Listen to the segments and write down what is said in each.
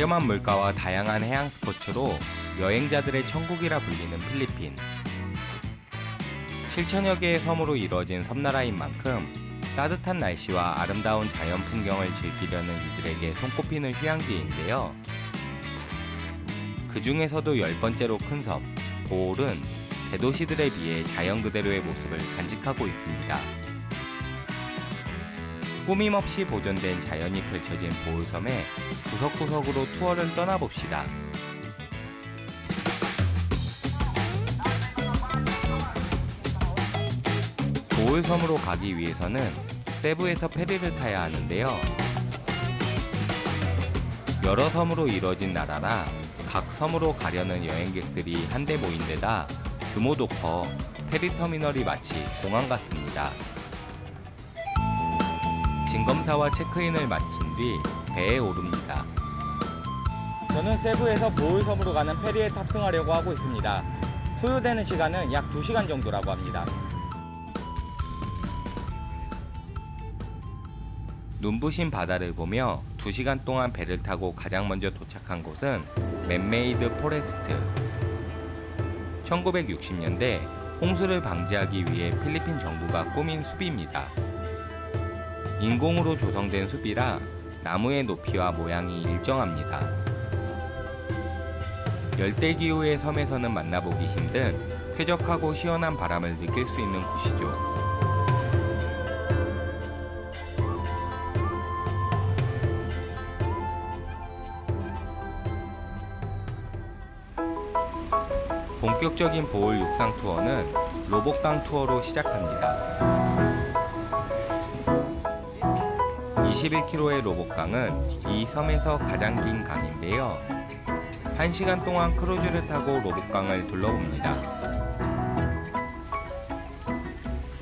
저렴한 물가와 다양한 해양 스포츠로 여행자들의 천국이라 불리는 필리핀. 7천여 개의 섬으로 이루어진 섬나라인 만큼 따뜻한 날씨와 아름다운 자연 풍경을 즐기려는 이들에게 손꼽히는 휴양지인데요. 그 중에서도 열 번째로 큰 섬, 보홀은 대도시들에 비해 자연 그대로의 모습을 간직하고 있습니다. 꾸밈없이 보존된 자연이 펼쳐진 보홀섬에 구석구석으로 투어를 떠나봅시다. 보홀섬으로 가기 위해서는 세부에서 페리를 타야 하는데요. 여러 섬으로 이뤄진 나라라 각 섬으로 가려는 여행객들이 한데 모인 데다 규모도 커 페리 터미널이 마치 공항 같습니다. 진검사와 체크인을 마친 뒤 배에 오릅니다. 저는 세부에서 보울섬으로 가는 페리에 탑승하려고 하고 있습니다. 소요되는 시간은 약 2시간 정도라고 합니다. 눈부신 바다를 보며 2시간 동안 배를 타고 가장 먼저 도착한 곳은 맨메이드 포레스트. 1960년대 홍수를 방지하기 위해 필리핀 정부가 꾸민 숲입니다. 인공으로 조성된 숲이라 나무의 높이와 모양이 일정합니다. 열대기후의 섬에서는 만나보기 힘든 쾌적하고 시원한 바람을 느낄 수 있는 곳이죠. 본격적인 보홀 육상 투어는 로봇강 투어로 시작합니다. 21km의 로봇강은 이 섬에서 가장 긴 강인데요. 1시간 동안 크루즈를 타고 로봇강을 둘러봅니다.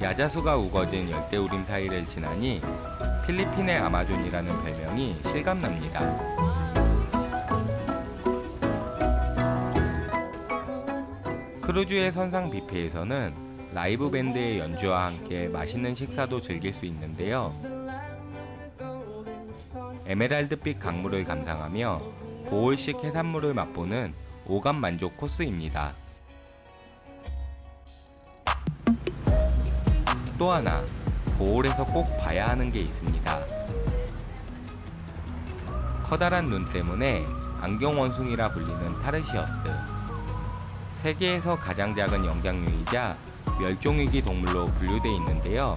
야자수가 우거진 열대우림 사이를 지나니 필리핀의 아마존이라는 별명이 실감납니다. 크루즈의 선상 뷔페에서는 라이브 밴드의 연주와 함께 맛있는 식사도 즐길 수 있는데요. 에메랄드빛 강물을 감상하며 보홀식 해산물을 맛보는 오감 만족 코스입니다. 또 하나 보홀에서 꼭 봐야 하는 게 있습니다. 커다란 눈 때문에 안경 원숭이라 불리는 타르시어스. 세계에서 가장 작은 영장류이자 멸종위기 동물로 분류돼 있는데요.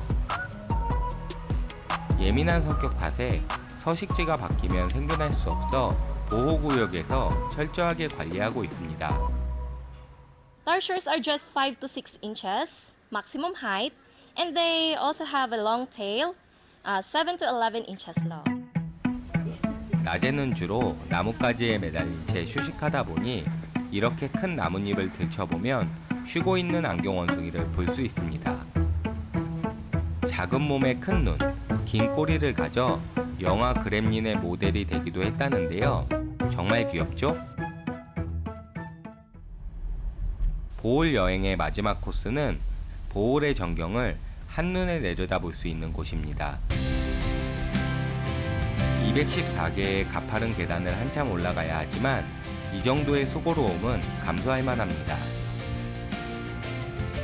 예민한 성격 탓에 서식지가 바뀌면 생존할 수 없어 보호구역에서 철저하게 관리하고 있습니다. Tarsiers are just 5 to 6 inches maximum height, and they also have a long tail, uh, 7 to 11 inches long. 낮에는 주로 나뭇가지에 매달린 채 휴식하다 보니 이렇게 큰 나뭇잎을 들춰보면 쉬고 있는 안경 원숭이를 볼 수 있습니다. 작은 몸에 큰 눈, 긴 꼬리를 가져 영화 그렘린의 모델이 되기도 했다는데요. 정말 귀엽죠? 보홀 여행의 마지막 코스는 보홀의 전경을 한눈에 내려다볼 수 있는 곳입니다. 214개의 가파른 계단을 한참 올라가야 하지만 이 정도의 수고로움은 감수할 만합니다.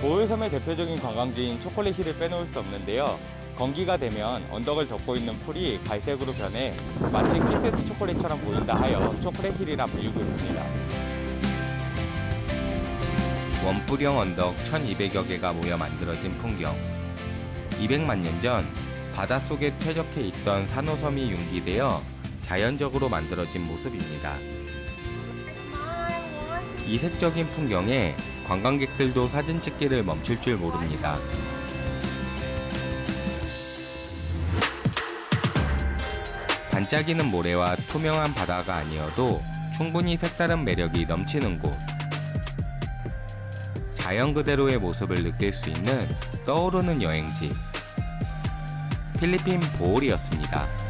보울섬의 대표적인 관광지인 초콜릿힐을 빼놓을 수 없는데요. 건기가 되면 언덕을 덮고 있는 풀이 갈색으로 변해 마치 키세스 초콜릿처럼 보인다 하여 초콜릿 힐이라 불리고 있습니다. 원뿔형 언덕 1200여 개가 모여 만들어진 풍경. 200만 년 전 바닷속에 퇴적해 있던 산호섬이 융기되어 자연적으로 만들어진 모습입니다. 이색적인 풍경에 관광객들도 사진 찍기를 멈출 줄 모릅니다. 반짝이는 모래와 투명한 바다가 아니어도 충분히 색다른 매력이 넘치는 곳. 자연 그대로의 모습을 느낄 수 있는 떠오르는 여행지. 필리핀 보홀이었습니다.